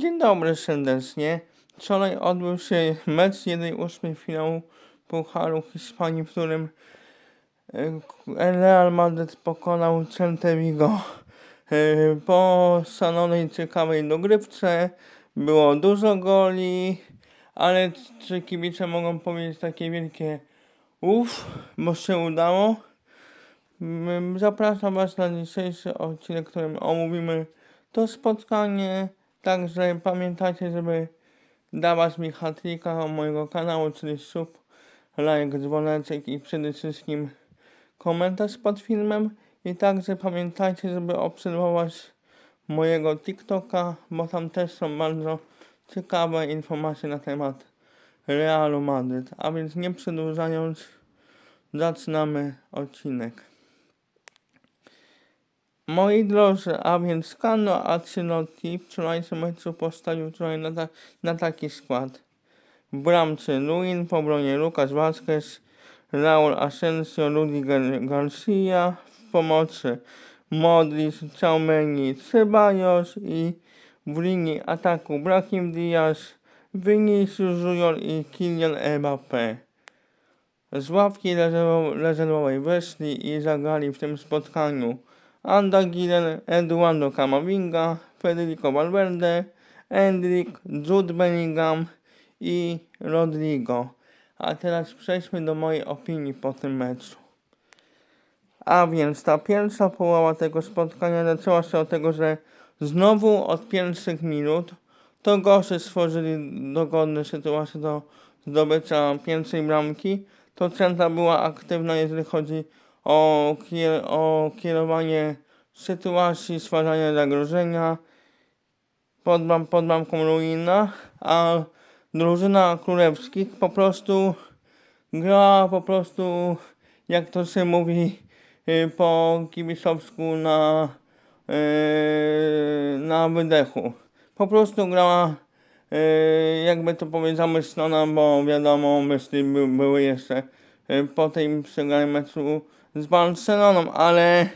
Dzień dobry serdecznie. Wczoraj odbył się mecz 1-8 finału Pucharu Hiszpanii, w którym e, Real Madrid pokonał Celta Vigo. E, Po szalonej, ciekawej dogrywce było dużo goli, ale czy kibice mogą powiedzieć takie wielkie uff, bo się udało? Zapraszam Was na dzisiejszy odcinek, w którym omówimy to spotkanie. Także pamiętajcie, żeby dawać mi hatrika mojego kanału, czyli sub, like, dzwoneczek i przede wszystkim komentarz pod filmem. I także pamiętajcie, żeby obserwować mojego TikToka, bo tam też są bardzo ciekawe informacje na temat Realu Madryt. A więc nie przedłużając, zaczynamy odcinek. Moi drodzy, a więc Carlo Ancelotti w wczorajszym meczu postawił wczoraj na, ta, na taki skład. W bramce Luin, po obronie Lucas Vazquez, Raul Asensio, Rudiger Garcia, w pomocy Modric, Ciaumeni, Ceballos i w linii ataku Brahim Diaz, Vinicius Junior i Kylian Mbappé. Z ławki rezerwowej weszli i zagrali w tym spotkaniu Anda Gilen, Eduardo Camavinga, Federico Valverde, Endrick, Jude Bellingham i Rodrigo. A teraz przejdźmy do mojej opinii po tym meczu. A więc ta pierwsza połowa tego spotkania zaczęła się od tego, że znowu od pierwszych minut to goście stworzyli dogodne sytuacje do zdobycia pierwszej bramki. To Centra była aktywna, jeżeli chodzi o, kier- o kierowanie sytuacji, stwarzanie zagrożenia pod, bram- pod bramką Ruina, a drużyna królewskich po prostu grała po prostu, jak to się mówi y, po kibicowsku na, y, na wydechu. Po prostu grała y, jakby to powiedzieć zamyślona, bo wiadomo myśli by, były jeszcze y, po tej przegranej meczu z Barceloną, ale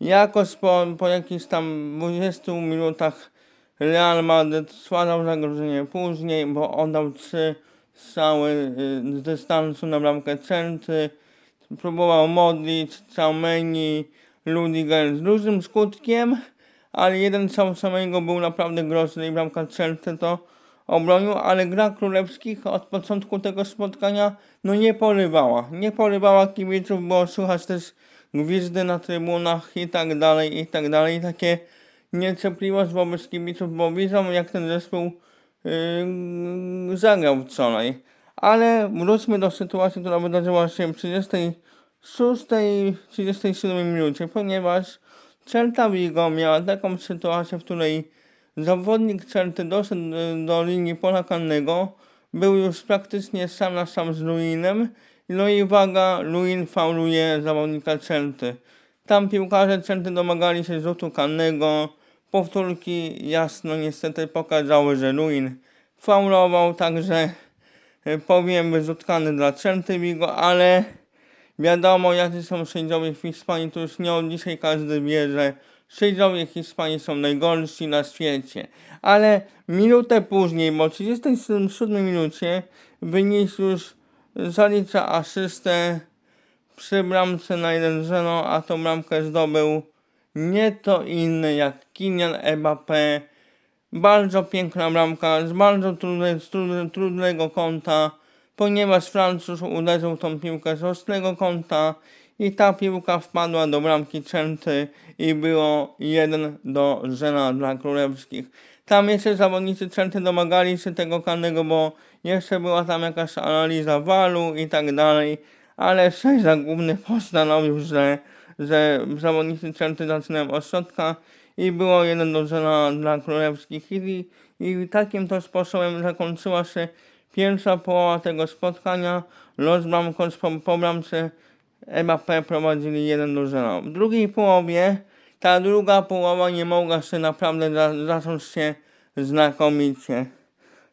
jakoś po, po jakichś tam 20 minutach Real Madrid stwarzał zagrożenie później, bo oddał trzy strzały y, z dystansu na bramkę Centy. Próbował modlić Ciaumeni, Ludiger z dużym skutkiem, ale jeden strzał samego był naprawdę groźny i bramka Centy to obronił, ale gra królewskich od początku tego spotkania no nie porywała. Nie porywała kibiców, bo słychać też gwizdy na trybunach i tak dalej, i tak dalej. Takie niecierpliwość wobec kibiców, bo widzą jak ten zespół yy, zagrał wczoraj. Ale wróćmy do sytuacji, która wydarzyła się w 36, 37 minucie, ponieważ Celta Vigo miała taką sytuację, w której zawodnik Celty doszedł y, do linii pola karnego, był już praktycznie sam na sam z Luinem, no i uwaga, Luin fauluje zawodnika Celty. Tam piłkarze Celty domagali się rzutu karnego, powtórki jasno niestety pokazały, że Luin faulował, także y, powiem wyrzut karny dla Celty Vigo, ale wiadomo jacy są sędziowie w Hiszpanii, to już nie od dzisiaj każdy wie, że sędziowie Hiszpanii są najgorsi na świecie. Ale minutę później, bo w 37 minucie Vinicius zalicza asystę przy bramce na 1-0, a tą bramkę zdobył nie to inny jak Kylian Mbappé. Bardzo piękna bramka z bardzo trudne, z trudne, trudnego kąta, ponieważ Francuz uderzył tą piłkę z ostrego kąta i ta piłka wpadła do bramki Centy i było 1 do 0 dla królewskich. Tam jeszcze zawodnicy Centy domagali się tego karnego, bo jeszcze była tam jakaś analiza walu i tak dalej, ale sędzia główny postanowił, że, że zawodnicy Centy zaczynają od środka i było 1 do 0 dla królewskich i, i takim to sposobem zakończyła się pierwsza połowa tego spotkania. Los Bramkos po, po bramce Mbappé prowadzili 1 do 0. W drugiej połowie ta druga połowa nie mogła się naprawdę za, zacząć się znakomicie.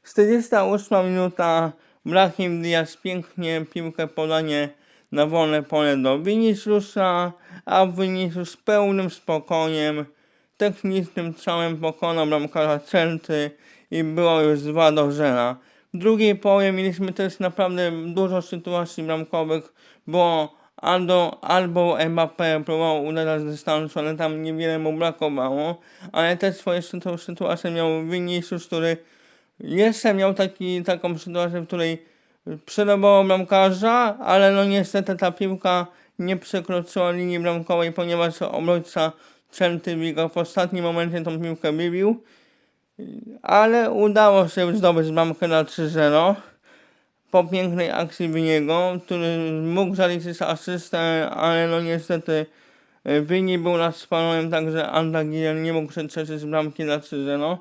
48 minuta Brahim Diaz pięknie piłkę podanie na wolne pole do Viniciusa, a Vinicius pełnym spokojem technicznym strzałem pokonał bramkarza Celty i było już 2 do 0. W drugiej połowie mieliśmy też naprawdę dużo sytuacji bramkowych, bo albo, albo Mbappé próbował uderzać dystansu, ale tam niewiele mu brakowało, ale też swoje sytu- sytuacje miał Vinicius, który jeszcze miał taki, taką sytuację, w której przerobował bramkarza, ale no niestety ta piłka nie przekroczyła linii bramkowej, ponieważ obrońca Celty Vigo w ostatnim momencie tą piłkę wybił, ale udało się zdobyć bramkę na 3-0 po pięknej akcji Winiego, który mógł zaliczyć asystę, ale no niestety e, Wini był nad spalonym, także Anda Giel nie mógł przetrzeć bramki na 3-0.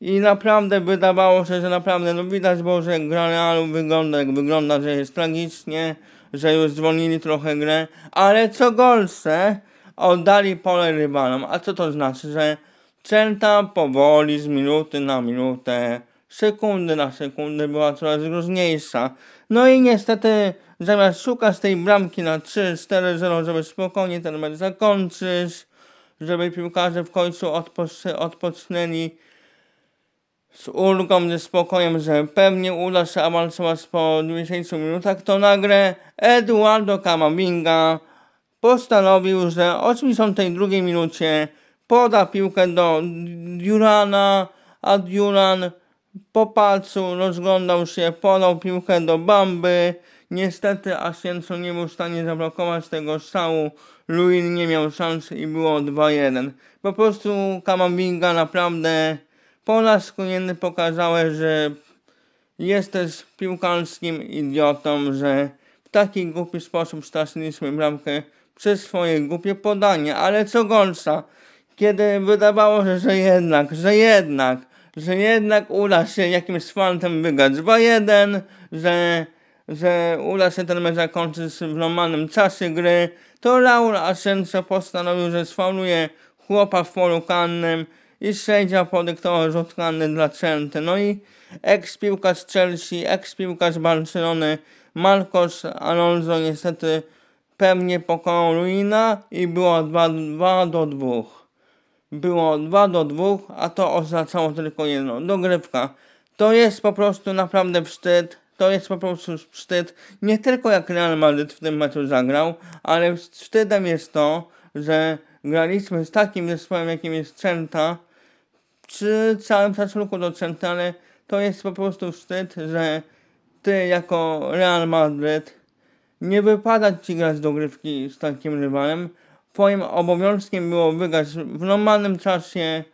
I naprawdę wydawało się, że naprawdę, no widać było, że gra Realu wygląda jak wygląda, że jest tragicznie, że już zwolnili trochę grę, ale co gorsze, oddali pole rywalom. A co to znaczy, że Celta powoli z minuty na minutę, sekundy na sekundę była coraz groźniejsza. No i niestety zamiast szukać tej bramki na 3-4-0, żeby spokojnie ten mecz zakończyć, żeby piłkarze w końcu odpoc- odpocznęli z ulgą, ze spokojem, że pewnie uda się awansować po 20 minutach, to nagle Eduardo Camavinga postanowił, że o 82 minucie poda piłkę do Durana, a Duran po palcu rozglądał się, podał piłkę do Bamby. Niestety Asienco nie był w stanie zablokować tego strzału. Luin nie miał szansy i było 2-1. Po prostu Kamavinga naprawdę po raz kolejny pokazałeś, że jesteś piłkarskim idiotą, że w taki głupi sposób straciliśmy bramkę przez swoje głupie podanie. Ale co gorsza, kiedy wydawało się, że jednak, że jednak, że jednak uda się jakimś fantem wygrać. 2-1, że, że uda się ten mecz zakończyć w normalnym czasie gry, to Raul Asensio postanowił, że sfauluje chłopa w polu karnym i sędzia podyktował rzut karny dla Celty. No i eks-piłkarz Chelsea, eks-piłkarz Barcelony Marcos Alonso niestety pewnie pokonał Ruina i było 2, 2 do 2 było 2 do 2, a to oznaczało tylko jedno. Dogrywka. To jest po prostu naprawdę wstyd. To jest po prostu wstyd. Nie tylko jak Real Madrid w tym meczu zagrał, ale wstydem jest to, że graliśmy z takim zespołem, jakim jest Celta, przy całym szacunku do Celta, ale to jest po prostu wstyd, że ty jako Real Madrid nie wypada ci grać dogrywki z takim rywalem. Twoim obowiązkiem było wygrać w normalnym czasie,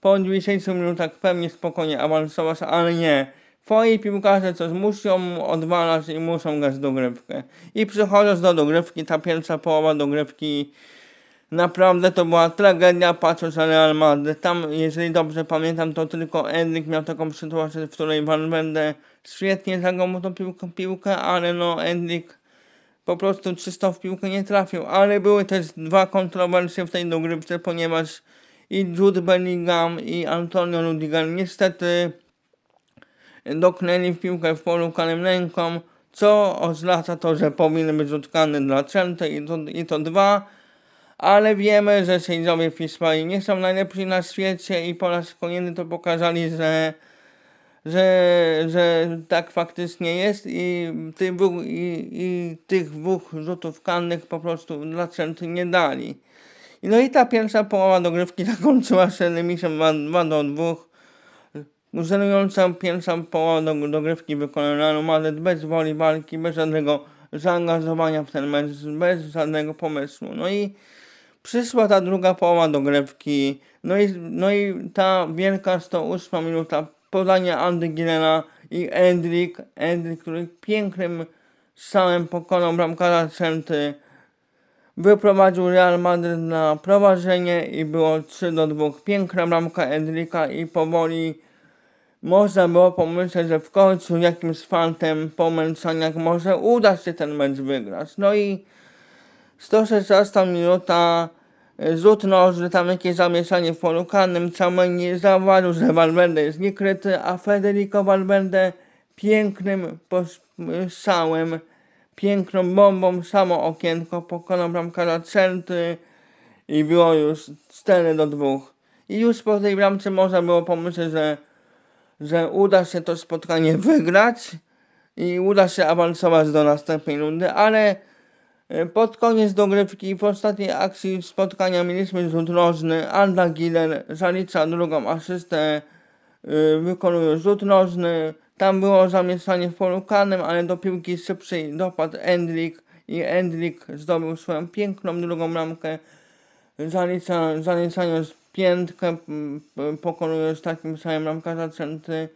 po 20 minutach pewnie spokojnie awansować, ale nie. Twoi piłkarze coś muszą odwalać i muszą grać dogrywkę. I przychodząc do dogrywki, ta pierwsza połowa dogrywki naprawdę to była tragedia patrząc na Real Madrid. Tam, jeżeli dobrze pamiętam, to tylko Endrick miał taką sytuację, w której Valverde świetnie zagrał mu tą piłkę, piłkę ale no Endrick po prostu czysto w piłkę nie trafił, ale były też dwa kontrowersje w tej dogrywce, ponieważ i Jude Bellingham i Antonio Rudiger niestety doknęli w piłkę w polu karnym ręką, co oznacza to, że powinny być rzut karny dla Celty i to, i to dwa, ale wiemy, że sędziowie w Hiszpanii nie są najlepsi na świecie i po raz kolejny to pokazali, że że, że tak faktycznie jest i, dwóch, i, i tych dwóch rzutów karnych po prostu dla Celty nie dali. No i ta pierwsza połowa dogrywki zakończyła się remisem 2 do 2. Żenująca pierwsza połowa do, dogrywki wykonana Realu Madryt bez woli walki, bez żadnego zaangażowania w ten mecz, bez żadnego pomysłu. No i przyszła ta druga połowa dogrywki, no i, no i ta wielka 108 minuta podanie Andy Gilena i Endrick, Endrick, który pięknym strzałem pokonał bramkarza Celty, wyprowadził Real Madrid na prowadzenie i było 3 do 2. Piękna bramka Endricka i powoli można było pomyśleć, że w końcu jakimś fantem po męczeniach może uda się ten mecz wygrać. No i 116 minuta rzut nożny, tam jakieś zamieszanie w polu karnym, Czameń nie zauważył, że Valverde jest niekryty, a Federico Valverde pięknym pos- strzałem, piękną bombą, samo okienko pokonał bramkarza Celty i było już 4 do 2. i już po tej bramce można było pomyśleć, że, że uda się to spotkanie wygrać i uda się awansować do następnej rundy, ale e, pod koniec dogrywki w ostatniej akcji spotkania mieliśmy rzut rożny. Alda Giller zalicza drugą asystę, y, wykonuje rzut rożny. Tam było zamieszanie w polu karnym, ale do piłki szybciej dopadł Endlik i Endlik zdobył swoją piękną drugą bramkę. Zalicza, zaliczając piętkę, m, p- pokonując takim samym bramkarza Centy.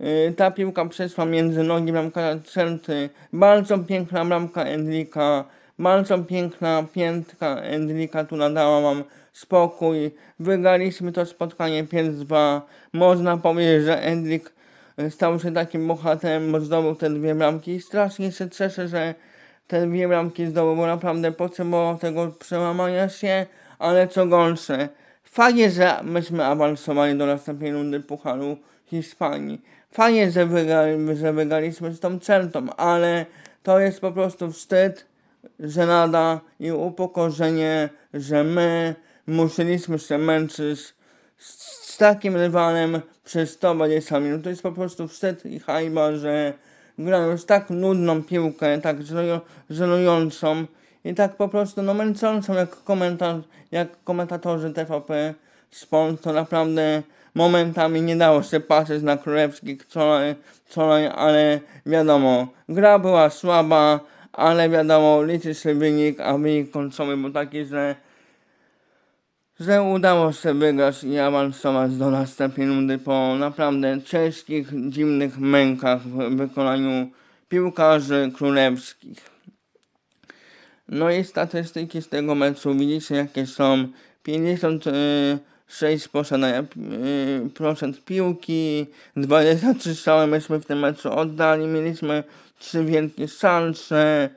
Y, Ta piłka przeszła między nogi bramkarza Celty. Bardzo piękna bramka Endlika. Bardzo piękna piętka Endlika tu nadała wam spokój. Wygraliśmy to spotkanie 5-2. Można powiedzieć, że Endlik y, stał się takim bohaterem, bo zdobył te dwie bramki. I strasznie się cieszę, że te dwie bramki zdobył, bo naprawdę potrzebował tego przełamania się, ale co gorsze, fajnie, że myśmy awansowali do następnej rundy Pucharu Hiszpanii. Fajnie, że, wygrali, że wygraliśmy z tą Celtą, ale to jest po prostu wstyd, żenada i upokorzenie, że my musieliśmy się męczyć z, z takim rywalem przez 120 minut. To jest po prostu wstyd i hajba, że grają już tak nudną piłkę, tak żenują- żenującą i tak po prostu no męczącą jak, komentarz, jak komentatorzy TVP Sport, to naprawdę momentami nie dało się patrzeć na królewskich wczoraj, wczoraj, ale wiadomo, gra była słaba, ale wiadomo, liczy się wynik, a wynik końcowy był taki, że że udało się wygrać i awansować do następnej rundy po naprawdę ciężkich, dziwnych mękach w wykonaniu piłkarzy królewskich. No i statystyki z tego meczu widzicie jakie są. 56 posiadania y, procent piłki, 23 strzały myśmy w tym meczu oddali, mieliśmy 3 wielkie szanse,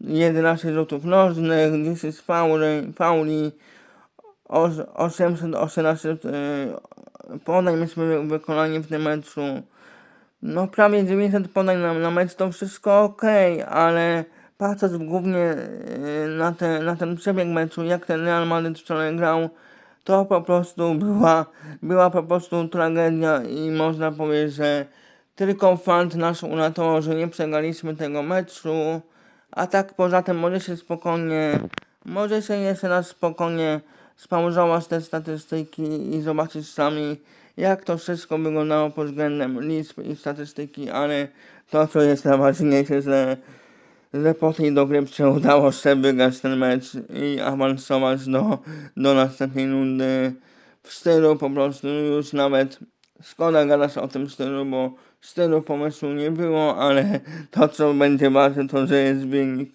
11 rzutów nożnych, 10 fauli, fauli Oż- 818 y, podań myśmy wy- wykonali w tym meczu. No prawie 900 podań na, na mecz to wszystko ok, ale patrząc głównie y, na, te, na ten przebieg meczu, jak ten Real Madrid wczoraj grał, to po prostu była, była po prostu tragedia i można powiedzieć, że tylko fakt nas uratował, że nie przegraliśmy tego meczu, a tak poza tym może się spokojnie, może się jeszcze raz spokojnie spauzować te statystyki i zobaczyć sami, jak to wszystko wyglądało pod względem liczb i statystyki, ale to, co jest najważniejsze, że, że po tej dogrywce udało się wygrać ten mecz i awansować do, do następnej rundy w stylu po prostu już nawet szkoda gadać o tym stylu, bo stylu pomysłu nie było, ale to, co będzie ważne, to, że jest wynik.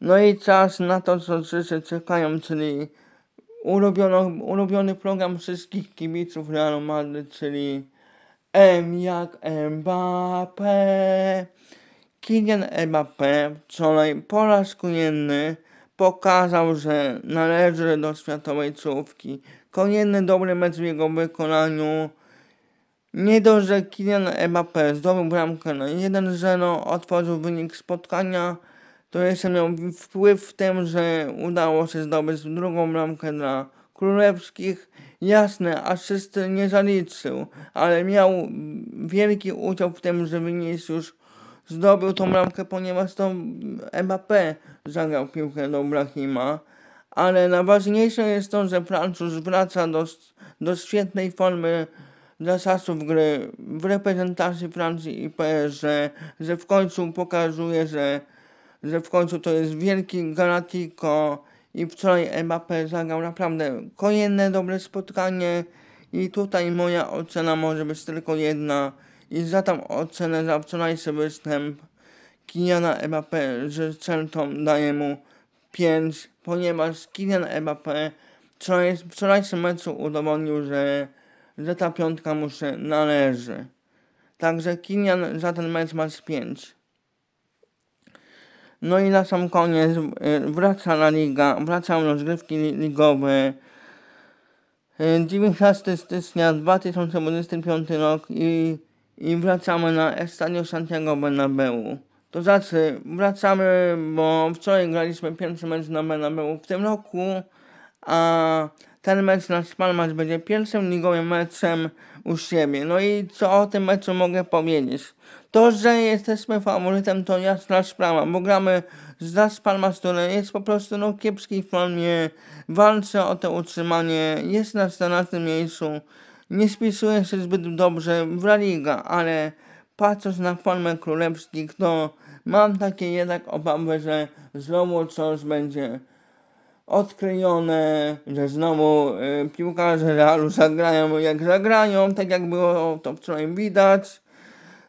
No i czas na to, co wszyscy czekają, czyli ulubiono, ulubiony program wszystkich kibiców Realu Madryt, czyli M jak Mbappé. Kylian Mbappé wczoraj po raz kolejny pokazał, że należy do światowej czołówki. Kolejny dobry mecz w jego wykonaniu. Nie dość, że Kylian Mbappé zdobył bramkę na 1-0, otworzył wynik spotkania, to jeszcze miał wpływ w tym, że udało się zdobyć drugą bramkę dla królewskich. Jasne, asysty nie zaliczył, ale miał wielki udział w tym, że Vinicius zdobył tą bramkę, ponieważ to Mbappé zagrał piłkę do Brahima. Ale najważniejsze jest to, że Francuz wraca do, do świetnej formy dla czasów gry w reprezentacji Francji i PSG, że w końcu pokazuje, że, że w końcu to jest wielki Galatico i wczoraj Mbappé zagrał naprawdę kolejne dobre spotkanie i tutaj moja ocena może być tylko jedna i za tą ocenę za wczorajszy występ Kyliana Mbappé z Celtą daję mu 5, ponieważ Kylian Mbappé wczoraj, w wczorajszym meczu udowodnił, że, że ta piątka mu się należy. Także Kylian za ten mecz ma z 5. No i na sam koniec y, wraca La Liga, wracają rozgrywki li- ligowe. Y, 19 stycznia 2025 rok i, i wracamy na Estadio Santiago Bernabeu. To znaczy, wracamy, bo wczoraj graliśmy pierwszy mecz na Bernabeu w tym roku, a ten mecz na Palmas będzie pierwszym ligowym meczem u siebie. No i co o tym meczu mogę powiedzieć? To, że jesteśmy faworytem to jasna sprawa, bo gramy z Las Palmas, który jest po prostu no, w kiepskiej formie, walczy o to utrzymanie, jest na 14 miejscu, nie spisuje się zbyt dobrze w La Liga, ale patrząc na formę królewskich, to mam takie jednak obawy, że znowu coś będzie odklejone, że znowu y, piłkarze Realu zagrają jak zagrają, tak jak było to wczoraj widać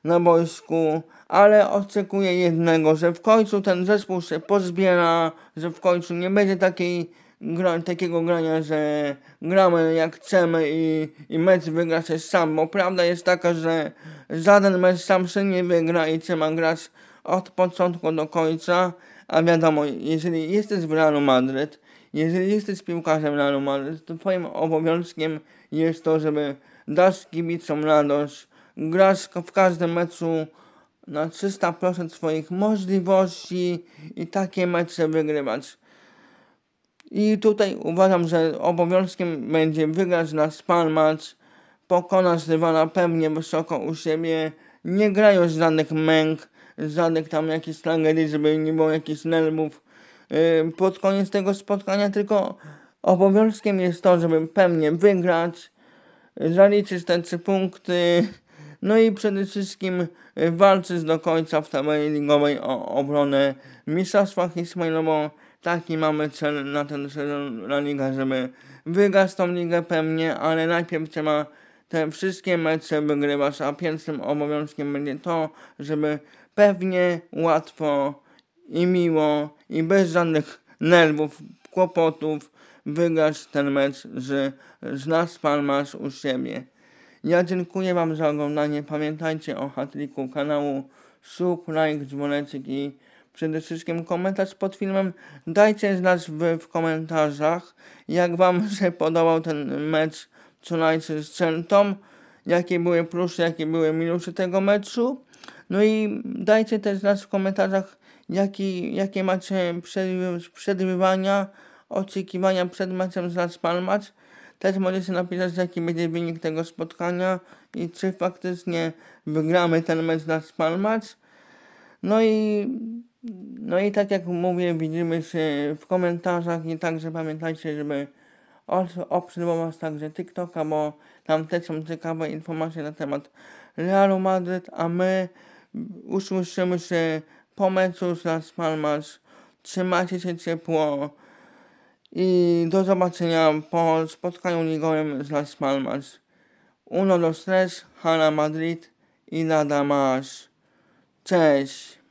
na boisku, ale oczekuję jednego, że w końcu ten zespół się pozbiera, że w końcu nie będzie takiej gra, takiego grania, że gramy jak chcemy i, i mecz wygra się sam, bo prawda jest taka, że żaden mecz sam się nie wygra i trzeba grać od początku do końca, a wiadomo, jeżeli jesteś w Realu Madryt, jeżeli jesteś piłkarzem Realu Madryt, to twoim obowiązkiem jest to, żeby dać kibicom radość, grać w każdym meczu na 300% swoich możliwości i takie mecze wygrywać. I tutaj uważam, że obowiązkiem będzie wygrać na Spalmacz, pokonać rywala pewnie wysoko u siebie, nie grając żadnych męk, żadnych tam jakichś tragedii, żeby nie było jakichś nerwów yy, pod koniec tego spotkania, tylko obowiązkiem jest to, żeby pewnie wygrać, zaliczyć te trzy punkty, no i przede wszystkim walczyć do końca w tabeli ligowej o obronę Mistrzostwa Hiszpanii, bo taki mamy cel na ten sezon La Liga, żeby wygrać tą ligę pewnie, ale najpierw trzeba te wszystkie mecze wygrywać, a pierwszym obowiązkiem będzie to, żeby pewnie, łatwo i miło i bez żadnych nerwów, kłopotów wygrać ten mecz z, z Las Palmas u siebie. Ja dziękuję Wam za oglądanie. Pamiętajcie o hatliku kanału, sub, like, dzwoneczek i przede wszystkim komentarz pod filmem. Dajcie znać w, w komentarzach, jak Wam się podobał ten mecz wczorajszy z Celtą, jakie były plusy, jakie były minusy tego meczu. No i dajcie też znać w komentarzach, jaki, jakie macie przewi- przewidywania, oczekiwania przed meczem z Las Palmas. Też możecie napisać, jaki będzie wynik tego spotkania i czy faktycznie wygramy ten mecz na Palmas. No i, no i tak jak mówię, widzimy się w komentarzach i także pamiętajcie, żeby obserwować także TikToka, bo tam też są ciekawe informacje na temat Realu Madryt, a my usłyszymy się po meczu z Las Palmas. Trzymajcie się ciepło. I do zobaczenia po spotkaniu ligowym z Las Palmas. Uno, dos, tres, Hala Madrid i nada más. Cześć!